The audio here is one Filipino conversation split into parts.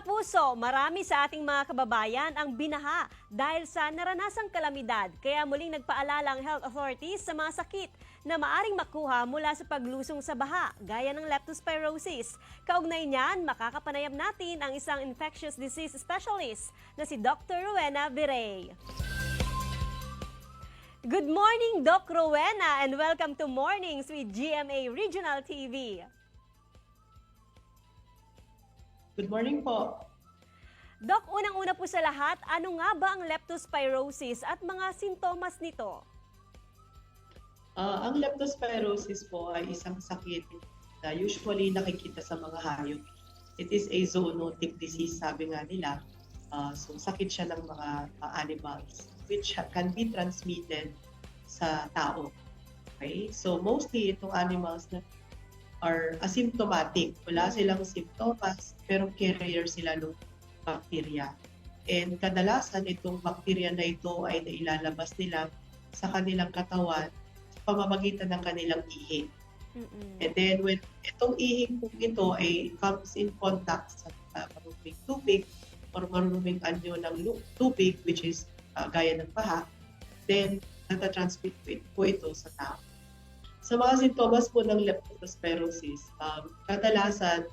kapuso, marami sa ating mga kababayan ang binaha dahil sa naranasang kalamidad. Kaya muling nagpaalala ang health authorities sa mga sakit na maaring makuha mula sa paglusong sa baha, gaya ng leptospirosis. Kaugnay niyan, makakapanayam natin ang isang infectious disease specialist na si Dr. Rowena Virey. Good morning, Doc Rowena, and welcome to Mornings with GMA Regional TV. Good morning po. Doc, unang-una po sa lahat, ano nga ba ang leptospirosis at mga sintomas nito? Ah, ang leptospirosis po ay isang sakit na usually nakikita sa mga hayop. It is a zoonotic disease, sabi nga nila. Ah, so, sakit siya ng mga ah, animals which can be transmitted sa tao. Okay? So, mostly itong animals na are asymptomatic. Wala silang symptoms, pero carrier sila ng bacteria. And kadalasan itong bacteria na ito ay nailalabas nila sa kanilang katawan sa pamamagitan ng kanilang ihi. Mm-mm. And then when itong ihi po ito ay comes in contact sa uh, maruming tubig or maruming anyo ng tubig which is uh, gaya ng baha, then natatransmit po it- po ito sa tao. Sa mga sintomas po ng leptospirosis, um, kadalasan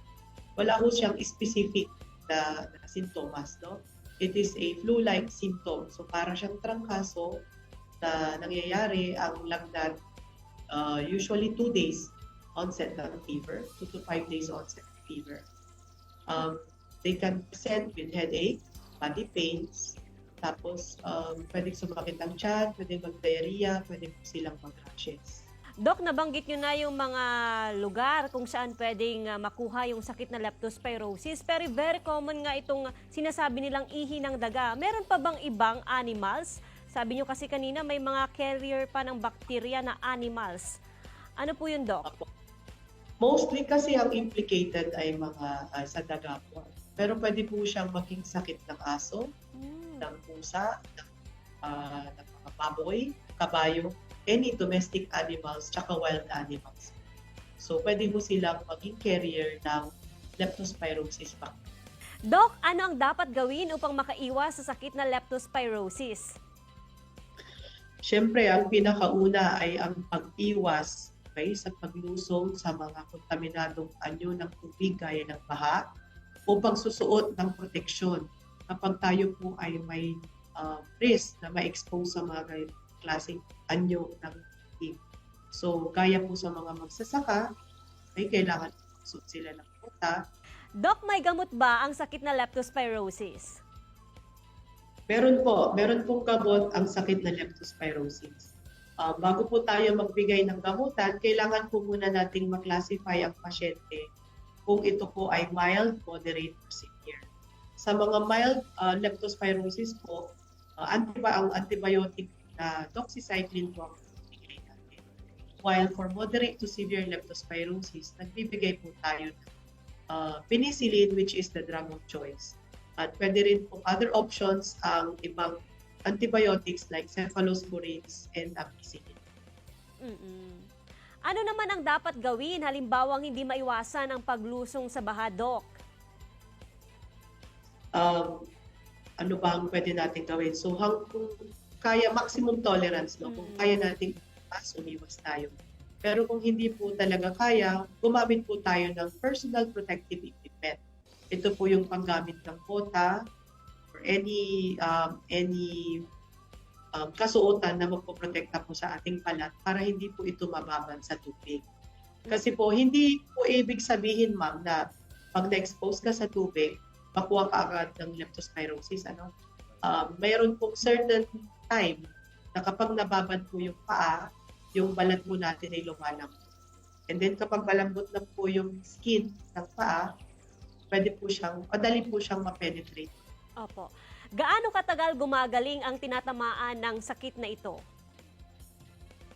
wala ho siyang specific na, na sintomas. No? It is a flu-like symptom. So para siyang trangkaso na nangyayari ang lagnat uh, usually two days onset ng fever, two to five days onset ng fever. Um, they can present with headache, body pains, tapos um, pwedeng sumakit ang tiyan, pwedeng mag-diarrhea, pwedeng po silang mag-rashes. Doc, nabanggit nyo na yung mga lugar kung saan pwedeng ah, makuha yung sakit na leptospirosis. Pero very common nga itong sinasabi nilang ihi ng daga. Meron pa bang ibang animals? Sabi nyo kasi kanina may mga carrier pa ng bakterya na animals. Ano po yun, Doc? Mostly kasi ang implicated ay mga uh, sa daga po. Pero pwede po siyang maging sakit ng aso, Hmm. ng pusa, ng, uh, ng mga baboy, kabayo, any domestic animals, tsaka wild animals. So, pwede po silang maging carrier ng leptospirosis bacteria. Doc, ano ang dapat gawin upang makaiwas sa sakit na leptospirosis? Siyempre, ang pinakauna ay ang pag-iwas okay, sa paglusong sa mga kontaminadong anyo ng tubig gaya ng baha o pagsusuot ng proteksyon kapag tayo po ay may uh, risk na ma-expose sa mga klaseng anyo ng tubig. So, gaya po sa mga magsasaka, ay kailangan suot sila ng puta. Doc, may gamot ba ang sakit na leptospirosis? Meron po, meron pong gamot ang sakit na leptospirosis. Ah, bago po tayo magbigay ng gamutan, kailangan po muna nating maklasify ang pasyente kung ito po ay mild, moderate, or severe. Sa mga mild ah, leptospirosis po, ah, antiba ang antibiotic na doxycycline po ang bibigay natin. While for moderate to severe leptospirosis, nagbibigay po tayo ng ah, penicillin which is the drug of choice. At pwede rin po other options ang ibang antibiotics like cephalosporins and ampicillin. mm Ano naman ang dapat gawin halimbawang hindi maiwasan ang paglusong sa baha, Doc? Um, ano ba ang pwede natin gawin? So hang, kung kaya maximum tolerance, no? kung Mm. kaya nating iwas, umiwas tayo. Pero kung hindi po talaga kaya, gumamit po tayo ng personal protective equipment. Ito po yung panggamit ng bota or any um, any um, kasuotan na magpoprotekta po sa ating balat para hindi po ito mababan sa tubig. Kasi po, hindi po ibig sabihin, ma'am, na pag na-expose ka sa tubig, makuha ka agad ng leptospirosis. Ano? Um, mayroon pong certain time na kapag nababad po yung paa, yung balat mo natin ay lumalambot. And then kapag malambot na po yung skin ng paa, pwede po siyang, madali po siyang ma-penetrate. Opo. Gaano katagal gumagaling ang tinatamaan ng sakit na ito?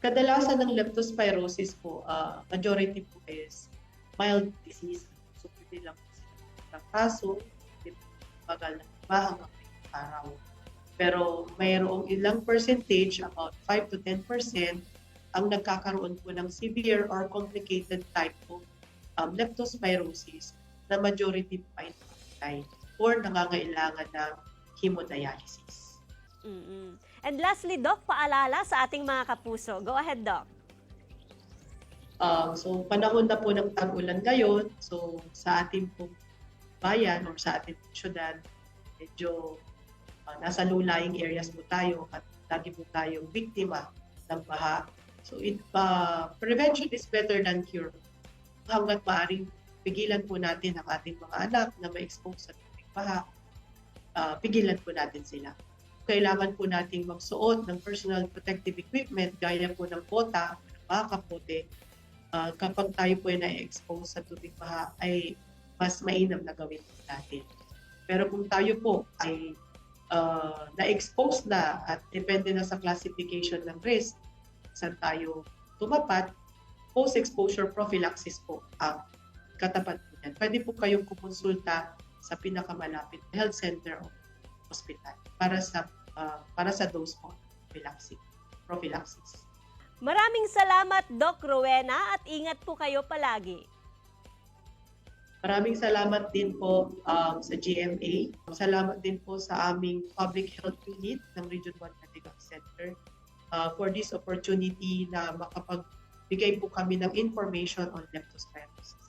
Kadalasan ng leptospirosis po, ah, majority po is mild disease. So, pwede lang po sila ng kaso, pwede po bagal na bahang araw. Pero mayroong ilang percentage, about 5 to 10%, ang nagkakaroon po ng severe or complicated type of um, leptospirosis na majority po ay or nangangailangan ng hemodialysis. mm And lastly, Doc, paalala sa ating mga kapuso. Go ahead, Doc. Um, so, panahon na po ng tag-ulan ngayon. So, sa ating pong bayan or sa ating syudad, medyo uh, nasa low-lying areas po tayo at lagi po tayong biktima ng baha. So, it, uh, prevention is better than cure. Hanggat maaaring pigilan po natin ang ating mga anak na ma-expose sa tubig baha, uh, pigilan po natin sila. Kailangan po nating magsuot ng personal protective equipment gaya po ng bota, mga kapote, uh, kapag tayo po ay na-expose sa tubig baha ay mas mainam na gawin natin. Pero kung tayo po ay uh, na-expose na at depende na sa classification ng risk, saan tayo tumapat, post-exposure prophylaxis po ang katapat po. Pwede po kayong kumonsulta sa pinakamalapit na health center o hospital para sa uh, para sa dose po prophylaxis. prophylaxis. Maraming salamat, Doc Rowena, at ingat po kayo palagi. Maraming salamat din po um, sa GMA. Salamat din po sa aming Public Health Unit ng Region 1 Medical Center uh, for this opportunity na makapagbigay po kami ng information on leptospirosis.